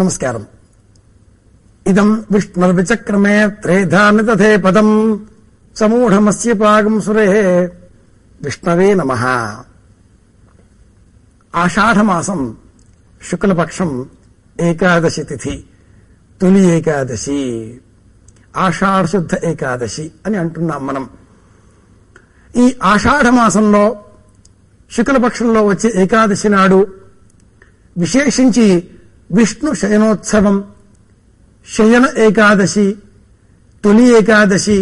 నమస్కారం. ఇదం విష్ణుర్విచక్రమే త్రేధాని తథే పదం. సమూఢమస్య పాగం సురే. విష్ణవే నమ. ఆషాఢమాసం శుక్లపక్షం ఏకాదశి తిథి తొలి ఏకాదశి ఆషాఢశుద్ధ ఏకాదశి అని అంటున్నాం మనం. ఈ ఆషాఢమాసంలో శుక్లపక్షంలో వచ్చే ఏకాదశి నాడు విశేషించి విష్ణు శయనోత్సవం శయన ఏకాదశి తొలి ఏకాదశి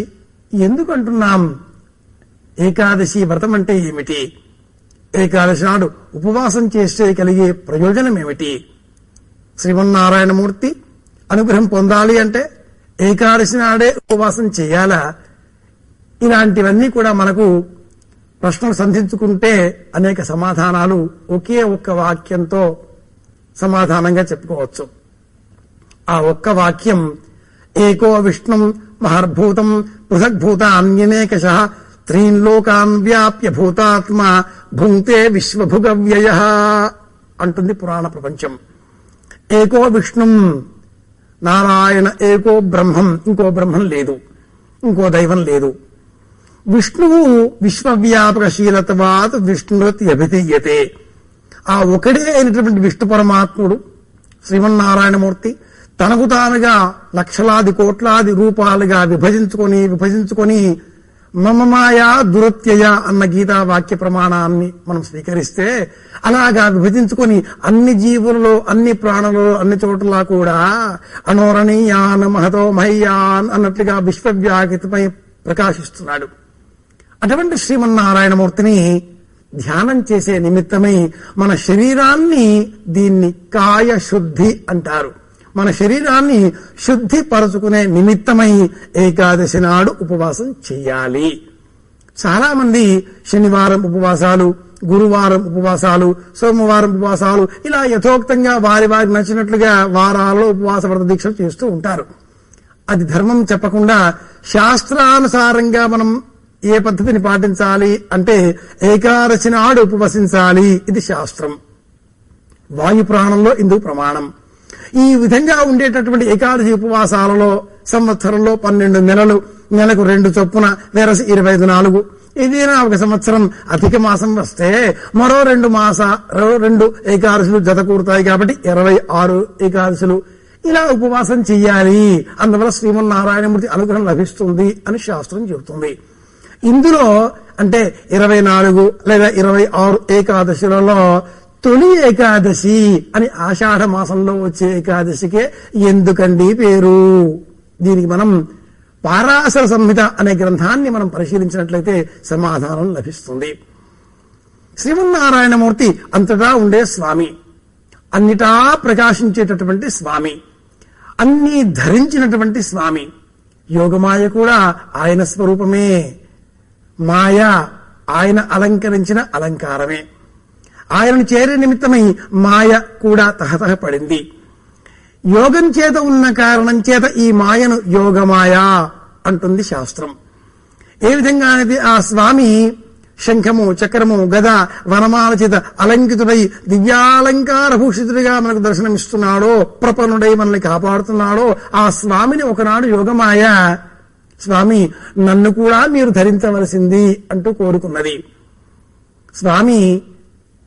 ఎందుకు అంటున్నాం ఏకాదశి వ్రతం అంటే ఏమిటి? ఏకాదశి నాడు ఉపవాసం చేస్తే కలిగే ప్రయోజనం ఏమిటి శ్రీమన్నారాయణమూర్తి అనుగ్రహం పొందాలి అంటే ఏకాదశి నాడే ఉపవాసం చేయాలా? ఇలాంటివన్నీ కూడా మనకు ప్రశ్నలు సంధించుకుంటే అనేక సమాధానాలు ఒకే ఒక్క వాక్యంతో సమాధానంగా చెప్పుకోవచ్చు. ఆ ఒక్క వాక్యం ఏకో విష్ణుం మహర్భూతం పృథగ్భూత అన్యనేకశ త్రీన్ లోకాన్ వ్యాప్య భూతాత్మ భుంక్తే విశ్వభుగవ్యయ అంటుంది పురాణ ప్రపంచం. ఏకో విష్ణుం నారాయణ ఏకో బ్రహ్మం ఇంకో బ్రహ్మం లేదు ఇంకో దైవం లేదు. విష్ణువు విశ్వవ్యాపకశీలతవాత్ విష్ణురతి అభిధీయతే. ఆ ఒకడే అయినటువంటి విష్ణు పరమాత్ముడు శ్రీమన్నారాయణమూర్తి తనకు తానుగా లక్షలాది కోట్లాది రూపాలుగా విభజించుకొని విభజించుకొని మమమాయ దురత్యయ అన్న గీతా వాక్య ప్రమాణాన్ని మనం స్వీకరిస్తే అలాగా విభజించుకొని అన్ని జీవులలో అన్ని ప్రాణులలో అన్ని చోట్ల కూడా అనోరణీయాన్ మహతో మహయ్యాన్ అన్నట్లుగా విశ్వవ్యాకితమై ప్రకాశిస్తున్నాడు. అటువంటి శ్రీమన్నారాయణమూర్తిని ధ్యానం చేసే నిమిత్తమై మన శరీరాన్ని దీన్ని కాయ శుద్ధి అంటారు. మన శరీరాన్ని శుద్ధిపరచుకునే నిమిత్తమై ఏకాదశి నాడు ఉపవాసం చెయ్యాలి చాలా మంది శనివారం ఉపవాసాలు గురువారం ఉపవాసాలు సోమవారం ఉపవాసాలు ఇలా యథోక్తంగా వారి వారికి నచ్చినట్లుగా వారాల్లో ఉపవాస వ్రత దీక్షలు చేస్తూ ఉంటారు. అది ధర్మం చెప్పకుండా శాస్త్రానుసారంగా మనం ఏ పద్ధతిని పాటించాలి అంటే ఏకాదశి నాడు ఉపవసించాలి ఇది శాస్త్రం. వాయు ప్రాణంలో ఇందుకు ప్రమాణం. ఈ విధంగా ఉండేటటువంటి ఏకాదశి ఉపవాసాలలో సంవత్సరంలో పన్నెండు నెలలు నెలకు రెండు చొప్పున వేరసి ఇరవై ఐదు నాలుగు. ఏదైనా ఒక సంవత్సరం అధిక మాసం వస్తే మరో రెండు మాస రెండు ఏకాదశులు జత కాబట్టి ఇరవై ఆరు ఏకాదశులు. ఇలా ఉపవాసం చెయ్యాలి. అందువల్ల శ్రీమన్నారాయణమూర్తి అనుగ్రహం లభిస్తుంది అని శాస్త్రం చెబుతుంది. ఇందులో అంటే ఇరవై నాలుగు లేదా ఇరవై ఆరు ఏకాదశులలో తొలి ఏకాదశి అని ఆషాఢ మాసంలో వచ్చే ఏకాదశికే ఎందుకండి పేరు? దీనికి మనం పారాసర సంహిత అనే గ్రంథాన్ని మనం పరిశీలించినట్లయితే సమాధానం లభిస్తుంది. శ్రీమన్నారాయణమూర్తి అంతటా ఉండే స్వామి అన్నిటా ప్రకాశించేటటువంటి స్వామి అన్ని ధరించినటువంటి స్వామి యోగమాయ కూడా ఆయన స్వరూపమే. మాయ ఆయన అలంకరించిన అలంకారమే. ఆయనను చేరే నిమిత్తమై మాయ కూడా తహతహ పడింది. యోగం చేత ఉన్న కారణం చేత ఈ మాయను యోగమాయ అంటుంది శాస్త్రం. ఏ విధంగా అనేది ఆ స్వామి శంఖము చక్రము గద వనమాల చేత అలంకితుడై దివ్యాలంకార భూషితుడిగా మనకు దర్శనమిస్తున్నాడో ప్రపన్నుడై మనల్ని కాపాడుతున్నాడో ఆ స్వామిని ఒకనాడు యోగమాయ స్వామి నన్ను కూడా మీరు ధరించవలసింది అంటూ కోరుకున్నది. స్వామి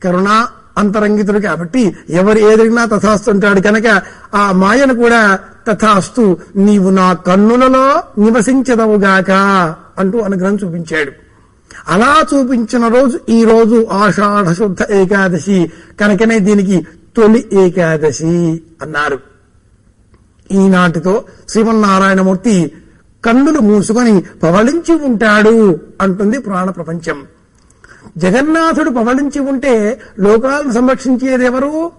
కరుణా అంతరంగితుడు కాబట్టి ఎవరు ఏదైనా తథాస్తు అంటాడు కనుక ఆ మాయను కూడా తథాస్తు నీవు నా కన్నులలో నివసించదవుగాక అంటూ అనుగ్రహం చూపించాడు. అలా చూపించిన రోజు ఈ రోజు ఆషాఢ శుద్ధ ఏకాదశి కనుకనే దీనికి తొలి ఏకాదశి అన్నారు. ఈనాటితో శ్రీమన్నారాయణమూర్తి కన్నులు మూసుకొని పవళించి ఉంటాడు అంటుంది పురాణ ప్రపంచం. జగన్నాథుడు పవళించి ఉంటే లోకాలను సంరక్షించేది ఎవరు?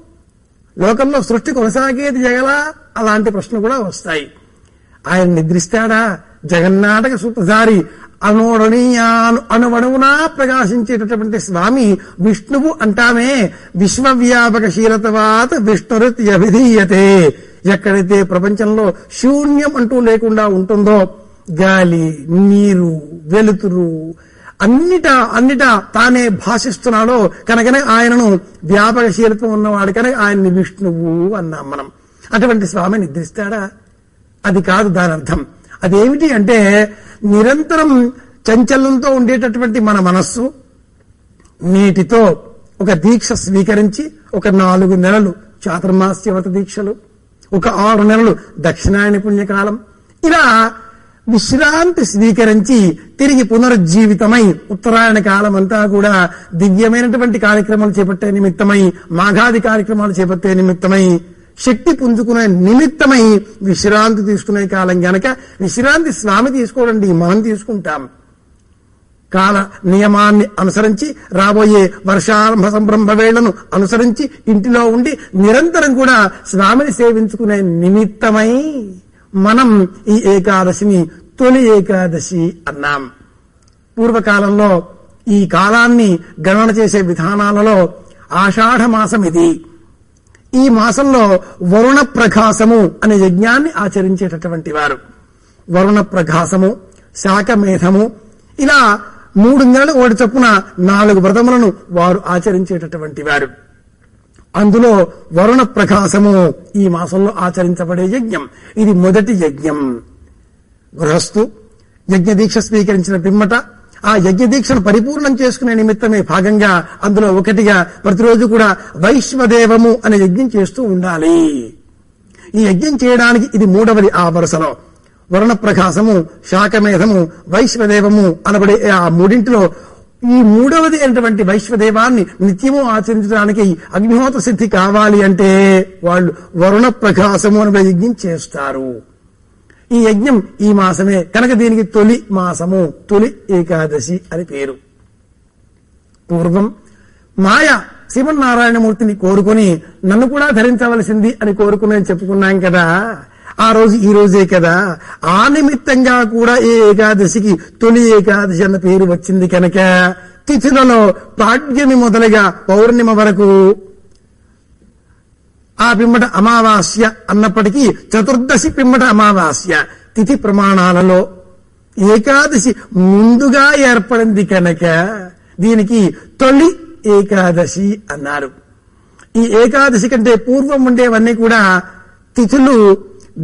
లోకంలో సృష్టి కొనసాగేది జగలా? అలాంటి ప్రశ్నలు కూడా వస్తాయి. ఆయన నిద్రిస్తాడా? జగన్నాటక సూత్రధారి అనోడనీయాను అణువణువునా ప్రకాశించేటటువంటి స్వామి విష్ణువు అంటామే. విశ్వవ్యాపక శీలతవాత విష్ణురుతి అభిధీయతే. ఎక్కడైతే ప్రపంచంలో శూన్యం అంటూ లేకుండా ఉంటుందో గాలి నీరు వెలుతురు అన్నిట అన్నిట తానే భాషిస్తున్నాడో కనుకనే ఆయనను వ్యాపకశీలత్వం ఉన్నవాడు కనుక ఆయన్ని విష్ణువు అన్నాం మనం. అటువంటి స్వామి నిద్రిస్తాడా? అది కాదు దాని అర్థం. అదేమిటి అంటే నిరంతరం చంచలంతో ఉండేటటువంటి మన మనస్సు నీటితో ఒక దీక్ష స్వీకరించి ఒక నాలుగు నెలలు చాతుర్మాస్య వ్రత దీక్షలు ఒక ఆరు నెలలు దక్షిణాయన పుణ్యకాలం. ఇలా విశ్రాంతి స్వీకరించి తిరిగి పునరుజ్జీవితమై ఉత్తరాయణ కాలం అంతా కూడా దివ్యమైనటువంటి కార్యక్రమాలు చేపట్టే నిమిత్తమై మాఘాది కార్యక్రమాలు చేపట్టే నిమిత్తమై శక్తి పుంజుకునే నిమిత్తమై విశ్రాంతి తీసుకునే కాలం గనక విశ్రాంతి స్వామి తీసుకోడండి మనం తీసుకుంటాం. కాల నియమాన్ని అనుసరించి రాబోయే వర్షారంభ సంరంభ వేళ్ళను అనుసరించి ఇంటిలో ఉండి నిరంతరం కూడా స్వామిని సేవించుకునే నిమిత్తమై మనం ఈ ఏకాదశిని తొలి ఏకాదశి అన్నాం. పూర్వకాలంలో ఈ కాలాన్ని గణన చేసే విధానాలలో ఆషాఢ మాసం ఇది. ఈ మాసంలో వరుణ ప్రకాశము అనే యజ్ఞాన్ని ఆచరించేటటువంటి వారు. వరుణ ప్రకాశము శాఖమేధము ఇలా మూడు నెలలు ఒకటి చొప్పున నాలుగు వ్రతములను వారు ఆచరించేటటువంటి వారు. అందులో వరుణ ప్రకాశము ఈ మాసంలో ఆచరించబడే యజ్ఞం. ఇది మొదటి యజ్ఞం. గృహస్థు యజ్ఞ దీక్ష స్వీకరించిన పిమ్మట ఆ యజ్ఞ దీక్షను పరిపూర్ణం చేసుకునే నిమిత్తమే భాగంగా అందులో ఒకటిగా ప్రతిరోజు కూడా వైశ్వదేవము అనే యజ్ఞం చేస్తూ ఉండాలి. ఈ యజ్ఞం చేయడానికి ఇది మూడవది ఆ వరుసలో వరుణ ప్రకాశము శాఖమేధము వైశ్వదేవము అనబడే ఆ మూడింటిలో ఈ మూడవది అయినటువంటి వైశ్వదేవాన్ని నిత్యము ఆచరించడానికి అగ్నిహోత్ర సిద్ధి కావాలి అంటే వాళ్ళు వరుణ ప్రకాశము అనే యజ్ఞం చేస్తారు. ఈ యజ్ఞం ఈ మాసమే కనుక దీనికి తొలి మాసము తొలి ఏకాదశి అని పేరు. పూర్వం మాయ శ్రీమన్నారాయణమూర్తిని కోరుకుని నన్ను కూడా ధరించవలసింది అని కోరుకుని చెప్పుకున్నాం కదా. ఆ రోజు ఈ రోజే కదా. ఆ నిమిత్తంగా కూడా ఈ ఏకాదశికి తొలి ఏకాదశి అన్న పేరు వచ్చింది కనుక తిథులలో పాడ్యమి మొదలుగా పౌర్ణిమ వరకు. ఆ పిమ్మట అమావాస్య అన్నప్పటికీ చతుర్దశి పిమ్మట అమావాస్య తిథి ప్రమాణాలలో ఏకాదశి ముందుగా ఏర్పడింది కనుక దీనికి తొలి ఏకాదశి అన్నారు. ఈ ఏకాదశి కంటే పూర్వం ఉండేవన్నీ కూడా తిథులు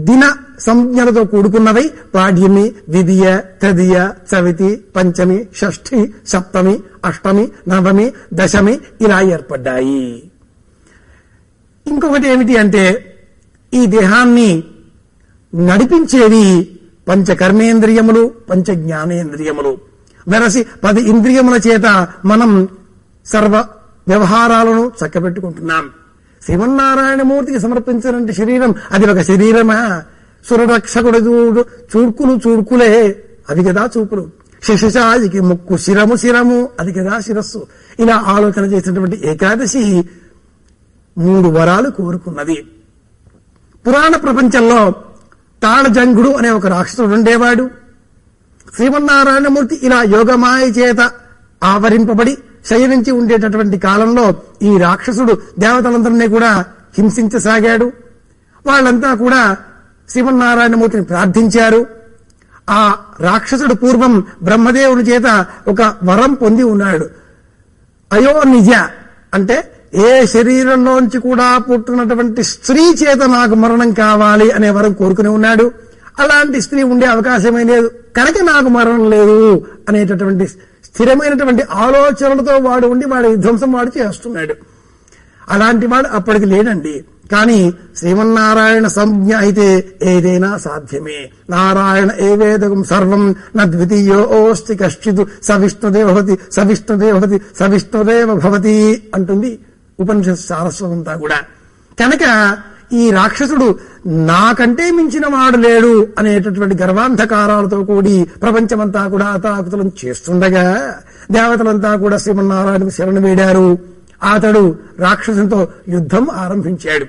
దిన సంజ్ఞలతో కూడుకున్నవై పాడ్యమి ద్వితీయ తృతీయ చవితి పంచమి షష్ఠి సప్తమి అష్టమి నవమి దశమి ఇలా ఏర్పడ్డాయి ఇంకొకటి ఏమిటి అంటే ఈ దేహాన్ని నడిపించేవి పంచ కర్మేంద్రియములు పంచ జ్ఞానేంద్రియములు వెరసి పది ఇంద్రియముల చేత మనం సర్వ వ్యవహారాలను చక్కబెట్టుకుంటున్నాం శ్రీమన్నారాయణమూర్తికి సమర్పించినటువంటి శరీరం అది ఒక శరీరమా? సురరక్షకుడు చూడు చూడ్కులు చూడ్కులే అది కదా చూపులు. శశశాయికి ముక్కు శిరము శిరము అది కదా శిరస్సు. ఇలా ఆలోచన చేసినటువంటి ఏకాదశి మూడు వరాలు కోరుకున్నది. పురాణ ప్రపంచంలో తాళజంగుడు అనే ఒక రాక్షసుడు ఉండేవాడు. శ్రీమన్నారాయణమూర్తి ఇలా యోగమాయ చేత ఆవరింపబడి శయనించి ఉండేటటువంటి కాలంలో ఈ రాక్షసుడు దేవతలందరినీ కూడా హింసించసాగాడు. వాళ్ళంతా కూడా శ్రీమన్నారాయణమూర్తిని ప్రార్థించారు. ఆ రాక్షసుడు పూర్వం బ్రహ్మదేవుని చేత ఒక వరం పొంది ఉన్నాడు. అయో నిజ అంటే ఏ శరీరంలోంచి కూడా పుట్టినటువంటి స్త్రీ చేత నాకు మరణం కావాలి అనే వరం కోరుకుని ఉన్నాడు. అలాంటి స్త్రీ ఉండే అవకాశమే లేదు. కనుక నాకు మరణం లేదు అనేటటువంటి స్థిరమైనటువంటి ఆలోచనలతో వాడు ఉండి వాడి విధ్వంసం వాడు చేస్తున్నాడు. అలాంటి వాడు అప్పటికి లేడండి. కానీ శ్రీమన్నారాయణ సంజ్ఞ అయితే ఏదైనా సాధ్యమే. నారాయణ ఏవేదకం సర్వం న ద్వితీయోస్తి కశ్చిదు కశ్చిత్ సవిష్ణుదేవ భవతి సవిష్ణుదేవ భవతి సవిష్ణుదేవ భవతి అంటుంది ఉపనిషత్ సారస్వతంతా కూడా. కనుక ఈ రాక్షసుడు నాకంటే మించిన వాడు లేడు అనేటటువంటి గర్వాంధకారాలతో కూడి ప్రపంచమంతా కూడా అతాకుతలం చేస్తుండగా దేవతలంతా కూడా శ్రీమన్నారాయణ శరణు వేడారు. అతడు రాక్షసునితో యుద్ధం ఆరంభించాడు.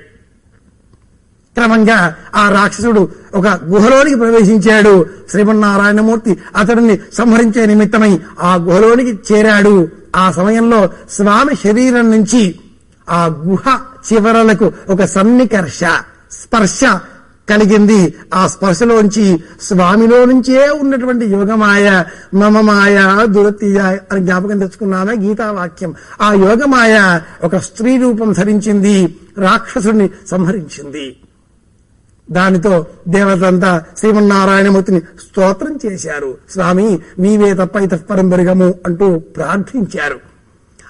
క్రమంగా ఆ రాక్షసుడు ఒక గుహలోనికి ప్రవేశించాడు. శ్రీమన్నారాయణమూర్తి అతడిని సంహరించే నిమిత్తమై ఆ గుహలోనికి చేరాడు. ఆ సమయంలో స్వామి శరీరం నుంచి ఆ గుహ చివరలకు ఒక సన్నికర్ష స్పర్శ కలిగింది. ఆ స్పర్శలోంచి స్వామిలో నుంచే ఉన్నటువంటి యోగమాయ మమమాయ దురతీయ అని జ్ఞాపకం తెచ్చుకున్నామే గీతావాక్యం. ఆ యోగమాయ ఒక స్త్రీ రూపం ధరించింది రాక్షసుడిని సంహరించింది. దానితో దేవతంతా శ్రీమన్నారాయణమూర్తిని స్తోత్రం చేశారు. స్వామి నీవే తప్ప ఇతఃపరం పెరగము అంటూ ప్రార్థించారు.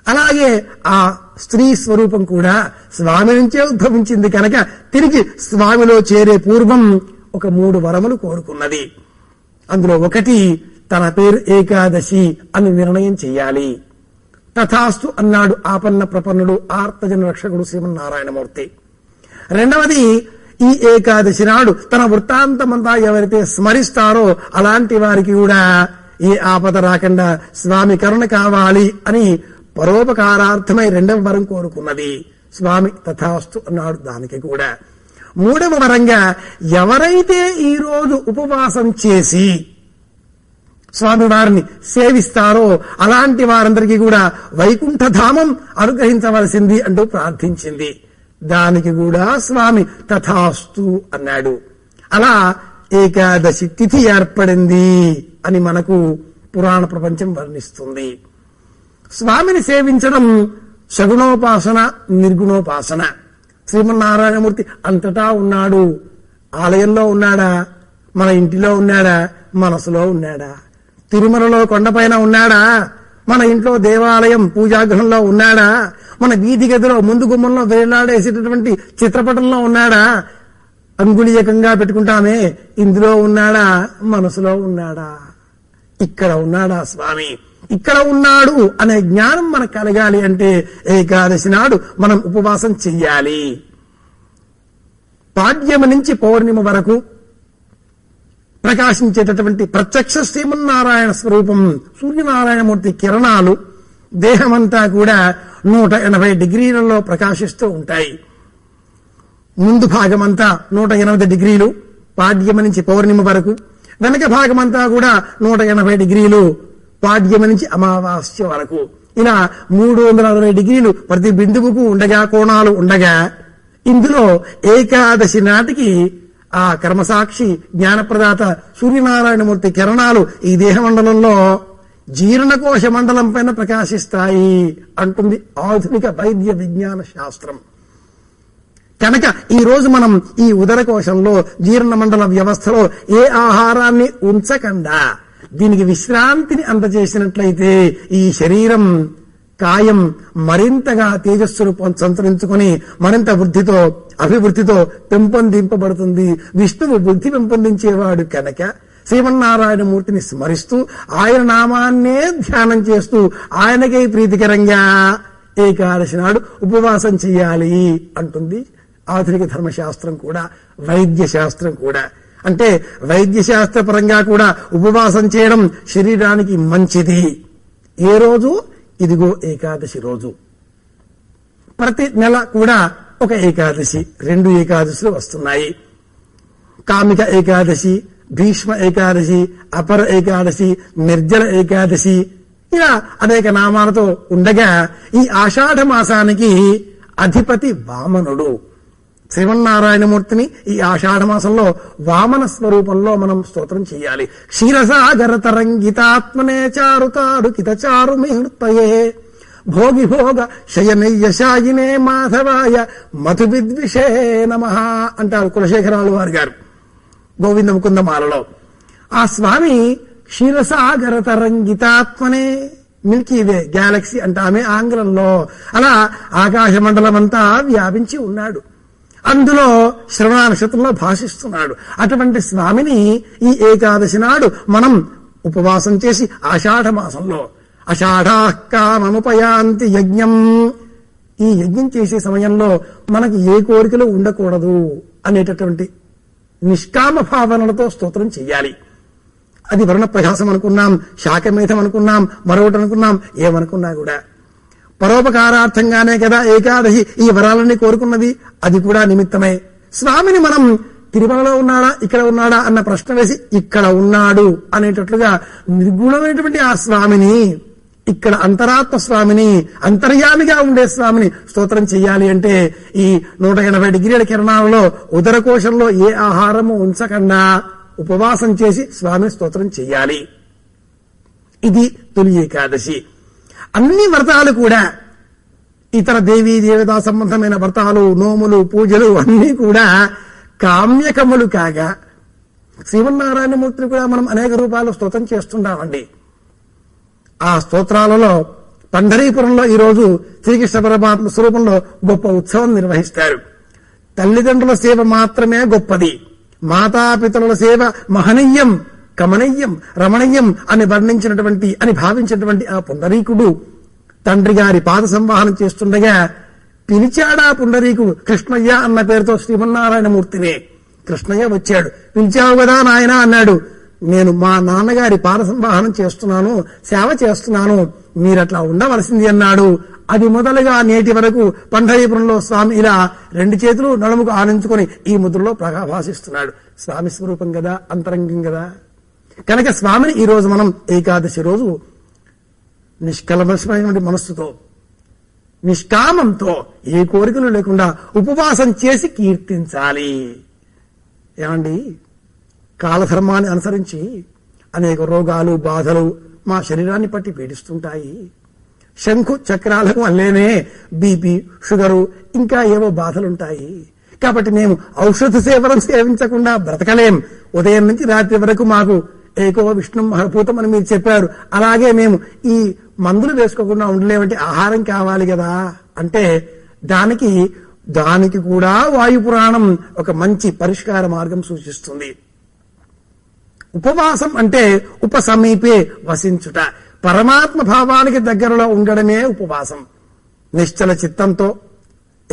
అలాగే ఆ స్త్రీ స్వరూపం కూడా స్వామి నుంచే ఉద్భవించింది కనుక తిరిగి స్వామిలో చేరే పూర్వం ఒక మూడు వరములు కోరుకున్నది. అందులో ఒకటి తన పేరు ఏకాదశి అని నిర్ణయం చెయ్యాలి తథాస్తు అన్నాడు ఆపన్న ప్రపన్నుడు ఆర్తజన రక్షకుడు శ్రీమన్నారాయణమూర్తి. రెండవది ఈ ఏకాదశి నాడు తన వృత్తాంతమంతా ఎవరైతే స్మరిస్తారో అలాంటి వారికి కూడా ఏ ఆపద రాకుండా స్వామి కరుణ కావాలి అని పరోపకారార్థమై రెండవ వరం కోరుకున్నది. స్వామి తథాస్తు అన్నాడు దానికి కూడా. మూడవ వరంగా ఎవరైతే ఈరోజు ఉపవాసం చేసి స్వామి వారిని సేవిస్తారో అలాంటి వారందరికీ కూడా వైకుంఠధామం అనుగ్రహించవలసింది అంటూ ప్రార్థించింది. దానికి కూడా స్వామి తథాస్తు అన్నాడు. అలా ఏకాదశి తిథి ఏర్పడింది అని మనకు పురాణ ప్రపంచం వర్ణిస్తుంది. స్వామిని సేవించడం సగుణోపాసన నిర్గుణోపాసన. శ్రీమన్నారాయణమూర్తి అంతటా ఉన్నాడు. ఆలయంలో ఉన్నాడా? మన ఇంటిలో ఉన్నాడా? మనసులో ఉన్నాడా? తిరుమలలో కొండపైన ఉన్నాడా? మన ఇంట్లో దేవాలయం పూజాగ్రహంలో ఉన్నాడా? మన వీధి గదిలో ముందు గుమ్మంలో వేలాడేసేటటువంటి చిత్రపటంలో ఉన్నాడా? అంగుళీయకంగా పెట్టుకుంటామే. ఇందులో ఉన్నాడా? మనసులో ఉన్నాడా? ఇక్కడ ఉన్నాడా స్వామి? ఇక్కడ ఉన్నాడు అనే జ్ఞానం మనకు కలగాలి అంటే ఏకాదశి నాడు మనం ఉపవాసం చెయ్యాలి. పాడ్యమ నుంచి పౌర్ణిమ వరకు ప్రకాశించేటటువంటి ప్రత్యక్ష శ్రీమన్నారాయణ స్వరూపం సూర్యనారాయణమూర్తి కిరణాలు దేహమంతా కూడా నూట ఎనభై డిగ్రీలలో ప్రకాశిస్తూ ఉంటాయి. ముందు భాగమంతా నూట ఎనభై డిగ్రీలు పాడ్యమ నుంచి పౌర్ణిమ వరకు వెనక భాగమంతా కూడా నూట ఎనభై డిగ్రీలు పాడ్యమ నుంచి అమావాస్య వరకు. ఇలా మూడు వందల అరవై డిగ్రీలు ప్రతి బిందువుకు ఉండగా కోణాలు ఉండగా ఇందులో ఏకాదశి నాటికి ఆ కర్మసాక్షి జ్ఞానప్రదాత సూర్యనారాయణమూర్తి కిరణాలు ఈ దేహమండలంలో జీర్ణకోశ మండలం పైన ప్రకాశిస్తాయి అంటుంది ఆధునిక వైద్య విజ్ఞాన శాస్త్రం. కనుక ఈ రోజు మనం ఈ ఉదర కోశంలో జీర్ణ మండల వ్యవస్థలో ఏ ఆహారాన్ని ఉంచకుండా దీనికి విశ్రాంతిని అందజేసినట్లయితే ఈ శరీరం కాయం మరింతగా తేజస్సును రూపం సంతరించుకొని మరింత వృద్ధితో అభివృద్ధితో పెంపొందింపబడుతుంది. విష్ణువు బుద్ధి పెంపొందించేవాడు కనుక శ్రీమన్నారాయణమూర్తిని స్మరిస్తూ ఆయన నామాన్నే ధ్యానం చేస్తూ ఆయనకై ప్రీతికరంగా ఏకాదశి నాడు ఉపవాసం చేయాలి అంటుంది. ఆధునిక ధర్మశాస్త్రం కూడా వైద్య శాస్త్రం కూడా. అంటే వైద్యశాస్త్రపరంగా కూడా ఉపవాసం చేయడం శరీరానికి మంచిది. ఏ రోజు? ఇదిగో ఏకాదశి రోజు. ప్రతి నెల కూడా ఒక ఏకాదశి రెండు ఏకాదశులు వస్తున్నాయి. కామిక ఏకాదశి భీష్మ ఏకాదశి అపర ఏకాదశి నిర్జల ఏకాదశి ఇలా అనేక నామాలతో ఉండగా ఈ ఆషాఢ మాసానికి అధిపతి వామనుడు. శ్రీమన్నారాయణమూర్తిని ఈ ఆషాఢమాసంలో వామన స్వరూపంలో మనం స్తోత్రం చేయాలి. క్షీరసాగర తరంగితాత్మనే చారుతాడు కితచారు భోగి భోగ శయనయ్యశాయినే మాధవాయ మధు విద్విషే నమ అంటారు కులశేఖరాలు వారి గారు గోవింద ముకుందమాలలో ఆ స్వామి క్షీరసాగర తరంగితాత్మనే మిల్కీ వే గ్యాలక్సీ అంటామే ఆంగ్లంలో. అలా ఆకాశ వ్యాపించి ఉన్నాడు. అందులో శ్రవణ నక్షత్రంలో భాషిస్తున్నాడు. అటువంటి స్వామిని ఈ ఏకాదశి నాడు మనం ఉపవాసం చేసి ఆషాఢ మాసంలో అషాఢాకామముపయాంతి యజ్ఞం. ఈ యజ్ఞం చేసే సమయంలో మనకి ఏ కోరికలు ఉండకూడదు అనేటటువంటి నిష్కామ భావనలతో స్తోత్రం చేయాలి అది వర్ణ ప్రకాశం అనుకున్నాం శాఖమేధం అనుకున్నాం మరొకటి అనుకున్నాం ఏమనుకున్నా కూడా. పరోపకారార్థంగానే కదా ఏకాదశి ఈ వరాలన్నీ కోరుకున్నది? అది కూడా నిమిత్తమే. స్వామిని మనం తిరుమలలో ఉన్నాడా ఇక్కడ ఉన్నాడా అన్న ప్రశ్న వేసి ఇక్కడ ఉన్నాడు అనేటట్లుగా నిర్గుణమైనటువంటి ఆ స్వామిని ఇక్కడ అంతరాత్మ స్వామిని అంతర్యామిగా ఉండే స్వామిని స్తోత్రం చెయ్యాలి అంటే ఈ నూట ఎనభై డిగ్రీల కిరణాలలో ఉదరకోశంలో ఏ ఆహారము ఉంచకుండా ఉపవాసం చేసి స్వామి స్తోత్రం చెయ్యాలి. ఇది తొలి ఏకాదశి. అన్ని వ్రతాలు కూడా ఇతర దేవీ దేవతా సంబంధమైన వ్రతాలు నోములు పూజలు అన్నీ కూడా కామ్యకములు కాగా శ్రీమన్నారాయణమూర్తిని కూడా మనం అనేక రూపాలు స్తోత్రం చేస్తున్నామండి ఆ స్తోత్రాలలో పండరీపురంలో ఈరోజు శ్రీకృష్ణ పరమాత్మ స్వరూపంలో గొప్ప ఉత్సవం నిర్వహిస్తారు. తల్లిదండ్రుల సేవ మాత్రమే గొప్పది. మాతాపితరుల సేవ మహనీయం. కమనీయం రమణీయం అని వర్ణించినటువంటి అని భావించినటువంటి ఆ పుండరీకుడు తండ్రి గారి పాద సంవాహనం చేస్తుండగా పిలిచాడా పుండరీకుడు కృష్ణయ్య అన్న పేరుతో శ్రీమన్నారాయణమూర్తినే. కృష్ణయ్య వచ్చాడు. పిలిచావు కదా నాయన అన్నాడు. నేను మా నాన్నగారి పాద సంవాహనం చేస్తున్నాను సేవ చేస్తున్నాను మీరట్లా ఉండవలసింది అన్నాడు. అది మొదలుగా నేటి వరకు పండరీపురంలో స్వామి ఇలా రెండు చేతులు నడుముకు ఆనించుకొని ఈ ముద్రలో ప్రకాభాసిస్తున్నాడు స్వామి స్వరూపం కదా అంతరంగం కదా? కనుక స్వామిని ఈరోజు మనం ఏకాదశి రోజు నిష్కలమశమైనటువంటి మనస్సుతో నిష్కామంతో ఏ కోరికలు లేకుండా ఉపవాసం చేసి కీర్తించాలి. ఏమండి? కాలధర్మాన్ని అనుసరించి అనేక రోగాలు బాధలు మా శరీరాన్ని పట్టి పీడిస్తుంటాయి. శంఖు చక్రాలకు వల్లేనే బీపీ షుగరు ఇంకా ఏవో బాధలుంటాయి. కాబట్టి మేము ఔషధ సేవనం సేవించకుండా బ్రతకలేం. ఉదయం నుంచి రాత్రి వరకు మాకు ఏకో విష్ణు మహభూతం అని మీరు చెప్పారు. అలాగే మేము ఈ మందులు వేసుకోకుండా ఉండలేమంటే ఆహారం కావాలి కదా? అంటే దానికి దానికి కూడా వాయు పురాణం ఒక మంచి పరిష్కార మార్గం సూచిస్తుంది. ఉపవాసం అంటే ఉపసమీపే వసించుట. పరమాత్మ భావానికి దగ్గరలో ఉండడమే ఉపవాసం. నిశ్చల చిత్తంతో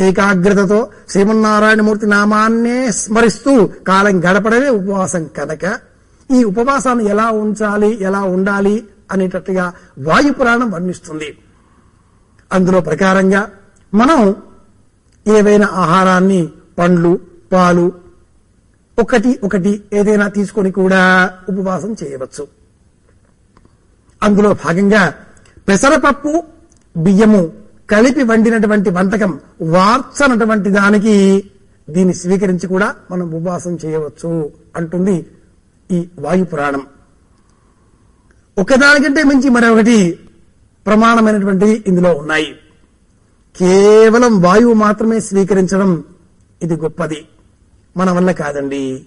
ఏకాగ్రతతో శ్రీమన్నారాయణమూర్తి నామాన్నే స్మరిస్తూ కాలం గడపడమే ఉపవాసం కనుక ఈ ఉపవాసాన్ని ఎలా ఉంచాలి ఎలా ఉండాలి అనేటట్టుగా వాయు పురాణం వర్ణిస్తుంది. అందులో ప్రకారంగా మనం ఏవైనా ఆహారాన్ని పండ్లు పాలు ఒకటి ఒకటి ఏదైనా తీసుకొని కూడా ఉపవాసం చేయవచ్చు. అందులో భాగంగా పెసరపప్పు బియ్యము కలిపి వండినటువంటి వంటకం వార్చనటువంటి దానికి దీన్ని స్వీకరించి కూడా మనం ఉపవాసం చేయవచ్చు అంటుంది ఈ వాయు పురాణం ఒకదానికంటే మించి మరొకటి ప్రమాణమైనటువంటి ఇందులో ఉన్నాయి. కేవలం వాయువు మాత్రమే స్వీకరించడం ఇది గొప్పది. మన వల్ల కాదండి.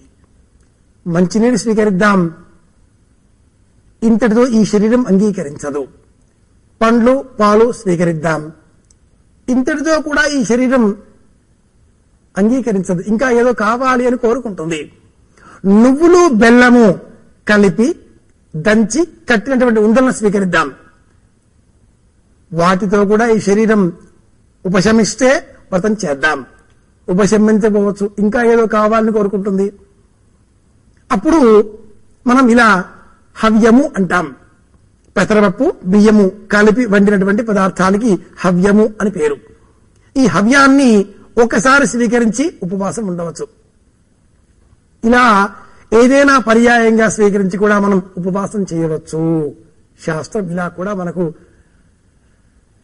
మంచినీరు స్వీకరిద్దాం. ఇంతటితో ఈ శరీరం అంగీకరించదు. పండ్లు పాలు స్వీకరిద్దాం. ఇంతటితో కూడా ఈ శరీరం అంగీకరించదు. ఇంకా ఏదో కావాలి అని కోరుకుంటుంది. నువ్వులు బెల్లము కలిపి దంచి కట్టినటువంటి ఉండలను స్వీకరిద్దాం. వాటితో కూడా ఈ శరీరం ఉపశమిస్తే వ్రతం చేద్దాం. ఉపశమించకపోవచ్చు. ఇంకా ఏదో కావాలని కోరుకుంటుంది. అప్పుడు మనం ఇలా హవ్యము అంటాం. పెసరపప్పు బియ్యము కలిపి వండినటువంటి పదార్థాలకి హవ్యము అని పేరు. ఈ హవ్యాన్ని ఒకసారి స్వీకరించి ఉపవాసం ఉండవచ్చు. ఇలా ఏదైనా పర్యాయంగా స్వీకరించి కూడా మనం ఉపవాసం చేయవచ్చు. శాస్త్రం ఇలా కూడా మనకు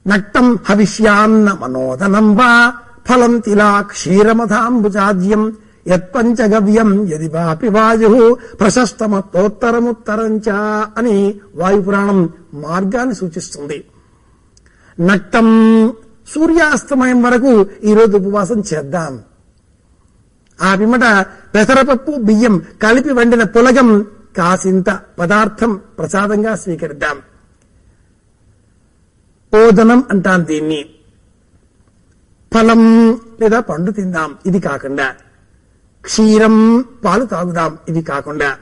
నక్తం హవిష్యాన్న మనోదనం వా ఫలం తిలా క్షీరమధాంబుజాద్యం యత్పంచగవ్యం యది వాపి వాయు ప్రశస్తమత్తోత్తరముత్తరంచ అని వాయుపురాణం మార్గాన్ని సూచిస్తుంది. నక్తం సూర్యాస్తమయం వరకు ఈరోజు ఉపవాసం చేద్దాం. ఆ పిమ్మట పెసరపప్పు బియ్యం కలిపి వండిన పులగం కాసింత పదార్థం ప్రసాదంగా స్వీకరిద్దాం. ఓదనం అంటాం దీన్ని. ఫలం లేదా పండు తిందాం ఇది కాకుండా. క్షీరం పాలు తాగుదాం ఇది కాకుండా.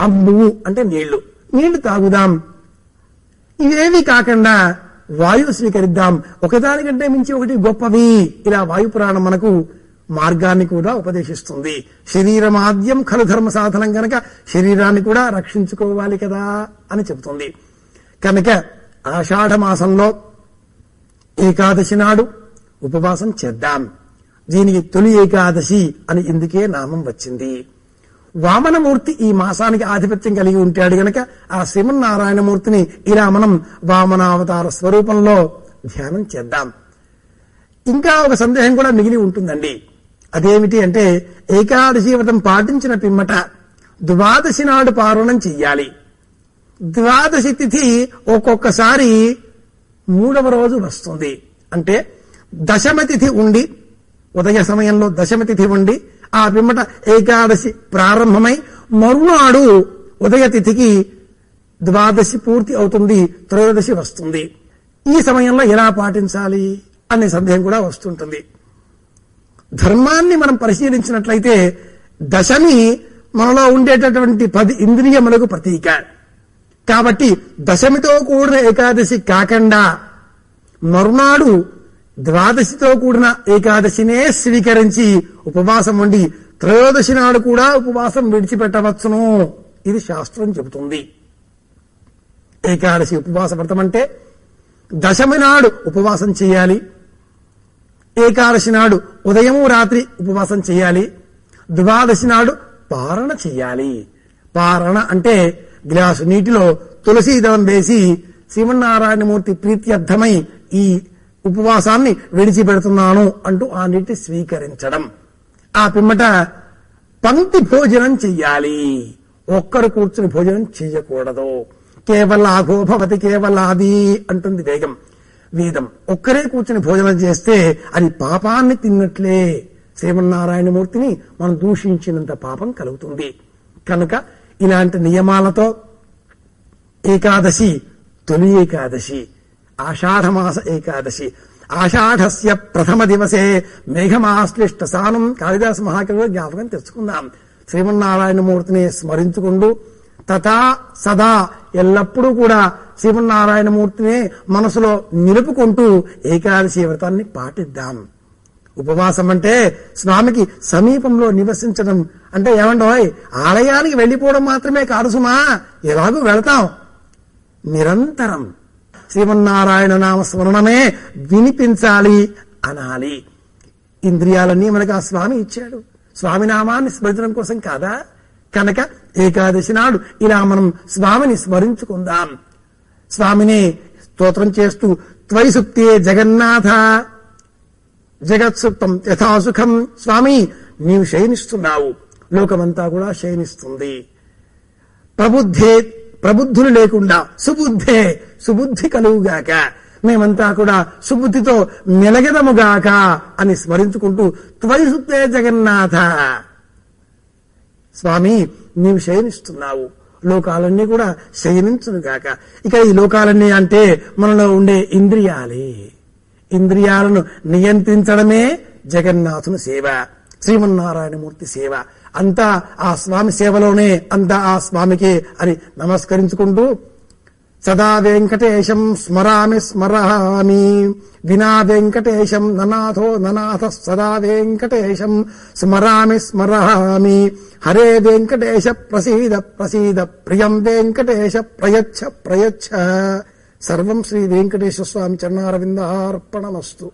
అమ్ము అంటే నీళ్ళు నీళ్ళు తాగుదాం. ఇవేవి కాకుండా వాయువు స్వీకరిద్దాం. ఒకదానికంటే మించి ఒకటి గొప్పవి. ఇలా వాయు పురాణం మనకు మార్గాన్ని కూడా ఉపదేశిస్తుంది. శరీరమాద్యం ఖలు ధర్మ సాధనం కనుక శరీరాన్ని కూడా రక్షించుకోవాలి కదా అని చెబుతుంది. కనుక ఆషాఢ మాసంలో ఏకాదశి నాడు ఉపవాసం చేద్దాం. దీనికి తొలి ఏకాదశి అని ఇందుకే నామం వచ్చింది. వామనమూర్తి ఈ మాసానికి ఆధిపత్యం కలిగి ఉంటాడు గనక ఆ శ్రీమన్నారాయణమూర్తిని ఇలా మనం వామనావతార స్వరూపంలో ధ్యానం చేద్దాం. ఇంకా ఒక సందేహం కూడా మిగిలి ఉంటుందండి. అదేమిటి అంటే ఏకాదశి వ్రతం పాటించిన పిమ్మట ద్వాదశి నాడు పారణం చెయ్యాలి. ద్వాదశి తిథి ఒక్కొక్కసారి మూడవ రోజు వస్తుంది. అంటే దశమ తిథి ఉండి ఉదయ సమయంలో దశమ తిథి ఉండి ఆ పిమ్మట ఏకాదశి ప్రారంభమై మరునాడు ఉదయతిథికి ద్వాదశి పూర్తి అవుతుంది త్రయోదశి వస్తుంది. ఈ సమయంలో ఎలా పాటించాలి అనే సందేహం కూడా వస్తుంటుంది. ధర్మాన్ని మనం పరిశీలించినట్లయితే దశమి మనలో ఉండేటటువంటి పది ఇంద్రియములకు ప్రతీక. కాబట్టి దశమితో కూడిన ఏకాదశి కాకుండా మరునాడు ద్వాదశితో కూడిన ఏకాదశినే స్వీకరించి ఉపవాసం ఉండి త్రయోదశి నాడు కూడా ఉపవాసం విడిచిపెట్టవచ్చును. ఇది శాస్త్రం చెబుతుంది. ఏకాదశి ఉపవాస వ్రతం అంటే దశమి నాడు ఉపవాసం చేయాలి. ఏకాదశి నాడు ఉదయము రాత్రి ఉపవాసం చేయాలి. ద్వాదశి నాడు పారణ చేయాలి. పారణ అంటే గ్లాసు నీటిలో తులసి దళం వేసి శ్రీమన్నారాయణమూర్తి ప్రీత్యర్థమై ఈ ఉపవాసాన్ని విడిచిపెడుతున్నాను అంటూ ఆ నీటి స్వీకరించడం. ఆ పిమ్మట పంక్తి భోజనం చెయ్యాలి. ఒక్కరు కూర్చుని భోజనం చేయకూడదు కేవలాఘోభవతి కేవలాది అంటుంది వేగం. వేదం. ఒక్కరే కూర్చుని భోజనం చేస్తే అది పాపాన్ని తిన్నట్లే. శ్రీమన్నారాయణమూర్తిని మనం దూషించినంత పాపం కలుగుతుంది. కనుక ఇలాంటి నియమాలతో ఏకాదశి తొలి ఏకాదశి ఆషాఢమాస ఏకాదశి ఆషాఢస్య ప్రథమ దివసే మేఘమాశ్లిష్ట సానం కాళిదాస మహాకవి జ్ఞాపకం తెచ్చుకుందాం. శ్రీమన్నారాయణమూర్తిని స్మరించుకుంటూ తథా సదా ఎల్లప్పుడూ కూడా శ్రీమన్నారాయణమూర్తిని మనసులో నిలుపుకుంటూ ఏకాదశి వ్రతాన్ని పాటిద్దాం. ఉపవాసం అంటే స్వామికి సమీపంలో నివసించడం అంటే ఏమంటాయ్ ఆలయానికి వెళ్ళిపోవడం మాత్రమే కాదు సుమా ఎలాగూ వెళతాం. నిరంతరం శ్రీమన్నారాయణ నామ స్మరణమే వినిపించాలి అనాలి. ఇంద్రియాలన్నీ మనకు ఆ స్వామి ఇచ్చాడు. స్వామినామాన్ని స్మరించడం కోసం కాదా? కనుక ఏకాదశి నాడు ఇలా మనం స్వామిని స్మరించుకుందాం. స్వామిని స్తోత్రం చేస్తూ త్వైసుప్తే జగన్నాథ జగత్సుప్తం యథాసుఖం స్వామి నీవు శయనిస్తున్నావు. లోకమంతా కూడా శయనిస్తుంది. ప్రబుద్ధే ప్రబుద్ధులు లేకుండా సుబుద్ధే సుబుద్ధి కలుగుగాక మేమంతా కూడా సుబుద్ధితో మెలగదముగాక అని స్మరించుకుంటూ త్వరిసుతే జగన్నాథ. స్వామి నీవు శయనిస్తున్నావు. లోకాలన్నీ కూడా శయనించునుగాక ఇక ఈ లోకాలన్నీ అంటే మనలో ఉండే ఇంద్రియాలే. ఇంద్రియాలను నియంత్రించడమే జగన్నాథుని సేవ శ్రీమన్నారాయణమూర్తి సేవ. అంతా ఆ స్వామి సేవలోనే అంతా ఆ స్వామికే అని నమస్కరించుకుంటూ సదా వెంకటేశం స్మరామి స్మరామి. వినా వెంకటేశం ననాథో ననాథ సదా వెంకటేశం స్మరామి స్మరామి. హరే వెంకటేశ ప్రసీద ప్రసీద ప్రియం వెంకటేశ ప్రయచ్చ ప్రయచ్చ. సర్వం శ్రీ వెంకటేశ్వర స్వామి చరణారవిందార్పణమస్తు.